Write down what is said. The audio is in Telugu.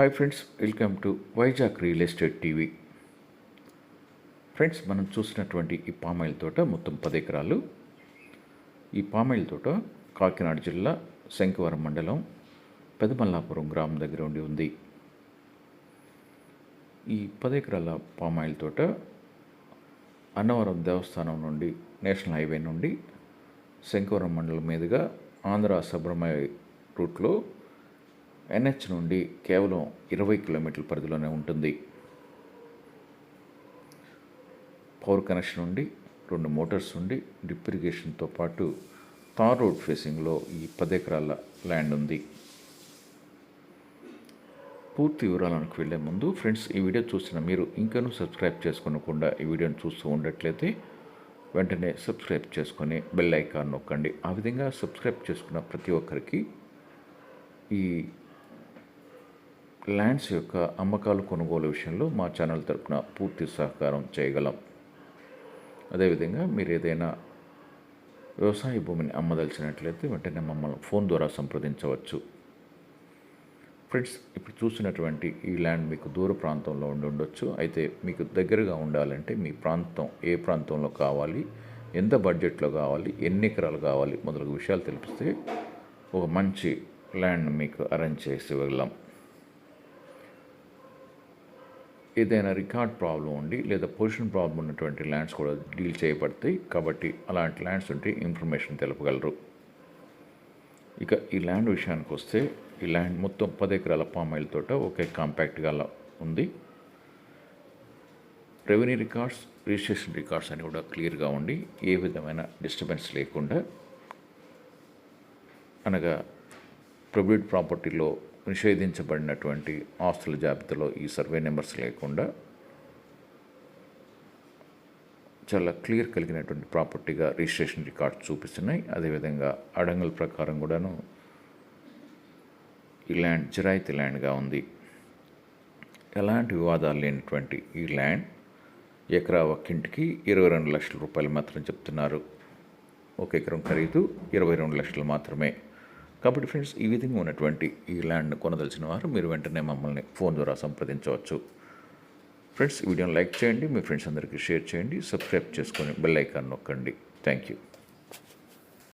Hi friends welcome to Vizag real estate TV friends మనం చూసినటువంటి ఈ పామాయిల్ తోట మొత్తం పది ఎకరాలు. ఈ పామాయిల్ తోట కాకినాడ జిల్లా శంఖవరం మండలం పెదమల్లాపురం గ్రామం దగ్గర ఉండి ఉంది. ఈ పది ఎకరాల పామాయిల్ తోట అన్నవరం దేవస్థానం నుండి నేషనల్ హైవే నుండి శంఖవరం మండలం మీదుగా ఆంధ్ర సబ్రమయ్య రూట్లో ఎన్హెచ్ నుండి కేవలం ఇరవై కిలోమీటర్ల పరిధిలోనే ఉంటుంది. పవర్ కనెక్షన్ ఉండి రెండు మోటార్స్ ఉండి డ్రిప్ ఇరిగేషన్తో పాటు తార్ రోడ్ ఫేసింగ్లో ఈ పది ఎకరాల ల్యాండ్ ఉంది. పూర్తి వివరాలకు వెళ్ళే ముందు ఫ్రెండ్స్ ఈ వీడియో చూసిన మీరు ఇంకనూ సబ్స్క్రైబ్ చేసుకోకుండా ఈ వీడియోని చూస్తూ ఉండట్లయితే వెంటనే సబ్స్క్రైబ్ చేసుకొని బెల్ ఐకాన్ నొక్కండి. ఆ విధంగా సబ్స్క్రైబ్ చేసుకున్న ప్రతి ఒక్కరికి ఈ ల్యాండ్స్ యొక్క అమ్మకాలు కొనుగోలు విషయంలో మా ఛానల్ తరపున పూర్తి సహకారం చేయగలం. అదేవిధంగా మీరు ఏదైనా వ్యవసాయ భూమిని అమ్మదలిచినట్లయితే వెంటనే మమ్మల్ని ఫోన్ ద్వారా సంప్రదించవచ్చు. ఫ్రెండ్స్ ఇప్పుడు చూసినటువంటి ఈ ల్యాండ్ మీకు దూర ప్రాంతంలో ఉండి ఉండొచ్చు. అయితే మీకు దగ్గరగా ఉండాలంటే మీ ప్రాంతం ఏ ప్రాంతంలో కావాలి ఎంత బడ్జెట్లో కావాలి ఎన్ని ఎకరాలు కావాలి మొదలగు విషయాలు తెలిపిస్తే ఒక మంచి ల్యాండ్ మీకు అరేంజ్ చేసి వెళ్ళాం ఏదైనా రికార్డ్ ప్రాబ్లం ఉండి లేదా పొజిషన్ ప్రాబ్లం ఉన్నటువంటి ల్యాండ్స్ కూడా డీల్ చేయబడతాయి. కాబట్టి అలాంటి ల్యాండ్స్ ఉంటే ఇన్ఫర్మేషన్ తెలపగలరు. ఇక ఈ ల్యాండ్ విషయానికి వస్తే ఈ ల్యాండ్ మొత్తం పది ఎకరాల పామాయిల్ తోట ఒకే కాంపాక్ట్గా ఉంది. రెవెన్యూ రికార్డ్స్ రిజిస్ట్రేషన్ రికార్డ్స్ అని కూడా క్లియర్గా ఉండి ఏ విధమైన డిస్టర్బెన్స్ లేకుండా అనగా ప్రైవేట్ ప్రాపర్టీలో నిషేధించబడినటువంటి ఆస్తుల జాబితాలో ఈ సర్వే నెంబర్స్ లేకుండా చాలా క్లియర్ కలిగినటువంటి ప్రాపర్టీగా రిజిస్ట్రేషన్ రికార్డ్స్ చూపిస్తున్నాయి. అదేవిధంగా అడంగల్ ప్రకారం కూడాను ఈ ల్యాండ్ జిరాయితీ ల్యాండ్గా ఉంది. ఎలాంటి వివాదాలు లేనటువంటి ఈ ల్యాండ్ ఎకరా ఒక్కింటికి ఇరవై రెండు లక్షల రూపాయలు మాత్రం చెప్తున్నారు. ఒక ఎకరం ఖరీదు ఇరవై రెండు లక్షలు మాత్రమే. కాబట్టి ఫ్రెండ్స్ ఈ విధంగా ఉన్నటువంటి ఈ ల్యాండ్ కొనదలిచిన వారు మీరు వెంటనే మమ్మల్ని ఫోన్ ద్వారా సంప్రదించవచ్చు. ఫ్రెండ్స్ ఈ వీడియోని లైక్ చేయండి మీ ఫ్రెండ్స్ అందరికీ షేర్ చేయండి సబ్స్క్రైబ్ చేసుకొని బెల్ ఐకాన్ నొక్కండి. Thank you